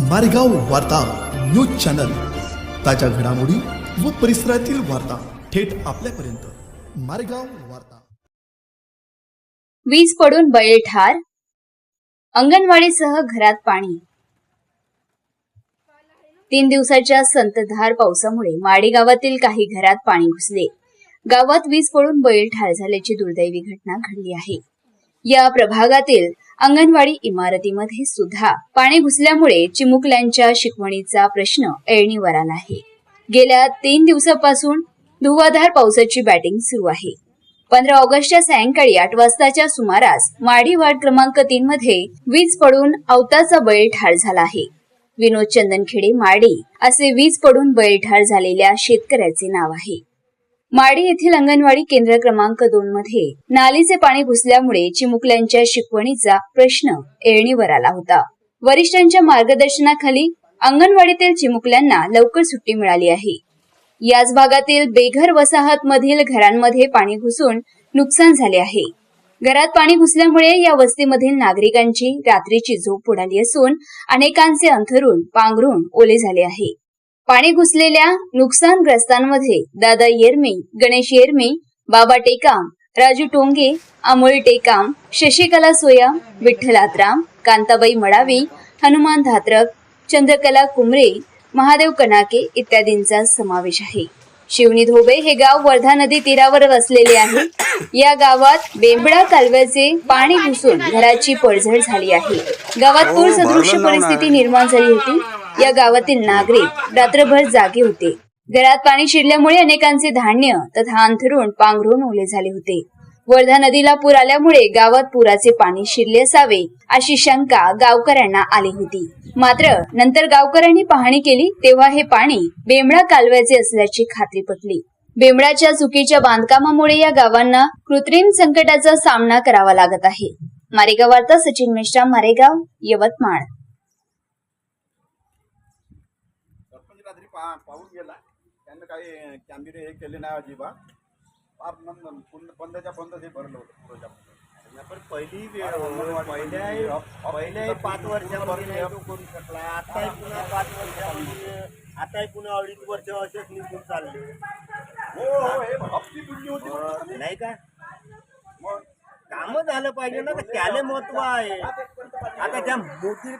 मारेगाव वार्ता news channel. ताज्या घडामोडी व परिसरातील वार्ता थेट आपल्यापर्यंत. मारेगाव वार्ता. वीज पडून बैल ठार अंगणवाडीसह घरात पाणी. तीन दिवसाच्या संततधार पावसामुळे माडी गावातील काही घरात पाणी घुसले. गावात वीज पडून बैल ठार झाल्याची दुर्दैवी घटना घडली आहे. या प्रभागातील अंगणवाडी इमारतीमध्ये सुद्धा पाणी घुसल्यामुळे चिमुकल्यांच्या शिकवणीचा प्रश्न ऐळणीवर आला आहे. गेल्या तीन दिवसापासून धुवाधार पावसाची बॅटिंग सुरू आहे. पंधरा ऑगस्टच्या सायंकाळी आठ वाजताच्या सुमारास माडी वार्ड क्रमांक तीन मध्ये वीज पडून अवताचा बैल ठार झाला आहे. विनोद चंदनखेडे माडी असे वीज पडून बैल ठार झालेल्या शेतकऱ्याचे नाव आहे. माडी येथील अंगणवाडी केंद्र क्रमांक दोन मध्ये नालीचे पाणी घुसल्यामुळे चिमुकल्यांच्या शिकवणीचा प्रश्न ऐळणीवर आला होता. वरिष्ठांच्या मार्गदर्शनाखाली अंगणवाडीतील चिमुकल्यांना लवकर सुट्टी मिळाली आहे. याच भागातील बेघर वसाहत मधील घरांमध्ये पाणी घुसून नुकसान झाले आहे. घरात पाणी घुसल्यामुळे या वस्तीमधील नागरिकांची रात्रीची झोप उडाली असून अनेकांचे अंथरून पांघरून ओले झाले आहे. पाणी घुसलेल्या नुकसानग्रस्तांमध्ये दादा येरमे गणेश येरमे बाबा टेकाम राजू टोंगे अमोल टेकाम शशिकला सोया विठ्ठल आत्राम कांताबाई मडावी हनुमान धात्रक चंद्रकला कुमरे महादेव कनाके इत्यादींचा समावेश आहे. शिवनी धोबे हे गाव वर्धा नदी तीरावर वसलेले आहे. या गावात बेंबडा कालव्याचे पाणी घुसून घराची पडझड झाली आहे. गावात पूर सदृश परिस्थिती निर्माण झाली होती. या गावातील नागरिक रात्रभर जागे होते. घरात पाणी शिरल्यामुळे अनेकांचे धान्य तथा अंथरुण पांघरून ओले झाले होते. वर्धा नदीला पूर आल्यामुळे गावात पुराचे पाणी शिरले असावे अशी शंका गावकऱ्यांना आली होती. मात्र नंतर गावकऱ्यांनी पाहणी केली तेव्हा हे पाणी बेंबळा कालव्याचे असल्याची खात्री पटली. बेंबळाच्या चुकीच्या बांधकामामुळे या गावांना कृत्रिम संकटाचा सामना करावा लागत आहे. मारेगाव वार्ता सचिन मिश्रा मारेगाव यवतमाळ. पा पाहून गेला. त्यांना काही कॅमेरे हे केले नाही अजिबात. फार नंद पूर्ण बंदच्या बंद हे भरलं होतं पुरोच्या पण पहिली वेळ पहिल्या पहिल्या पाच वर्षापूर्वी नाही तो करू शकला. आताही पुन्हा पाच वर्षापूर्वी आताही पुन्हा अडीच वर्ष असेच निघून चालले. हो हो हे हप्ती होती नाही का? मग काम झालं पाहिजे ना तर त्याले महत्त्व आहे. आता त्या मोदी